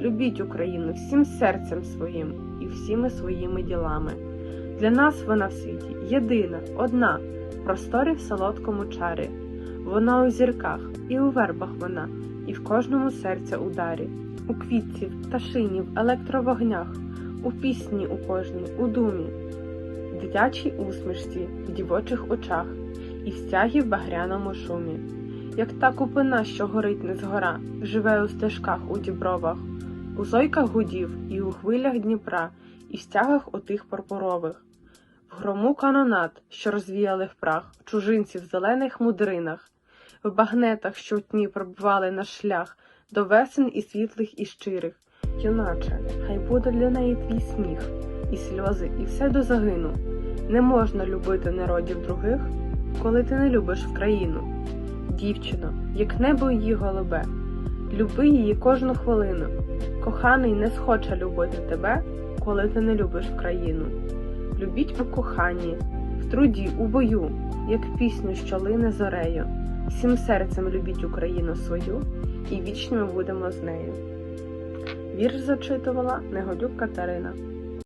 Любіть Україну всім серцем своїм і всіми своїми ділами. Для нас вона в світі єдина, одна, просторі в солодкому чарі. Вона у зірках, і у вербах вона, і в кожному серця ударі, у квітці, в пташині, в електровогнях, у пісні у кожній, у думі, в дитячій усмішці, в дівочих очах, і в стягі в багряному шумі. Як та купина, що горить не згора, живе у стежках, у дібровах, у зойках гудів і у хвилях Дніпра, і в стягах отих пурпурових, в грому канонат, що розвіяли в прах, чужинців в зелених мудринах, в багнетах, що в тні пробивали наш шлях до весен і світлих, і щирих. Юначе, хай буде для неї твій сміх, і сльози, і все до загину. Не можна любити народів других, коли ти не любиш в країну. Дівчино, як небо її голубе, люби її кожну хвилину. Коханий не схоче любити тебе, коли ти не любиш країну. Любіть у коханні, в труді, у бою, як пісню, що лине зорею. Всім серцем любіть Україну свою, і вічними будемо з нею. Вірш зачитувала Негодюк Катерина.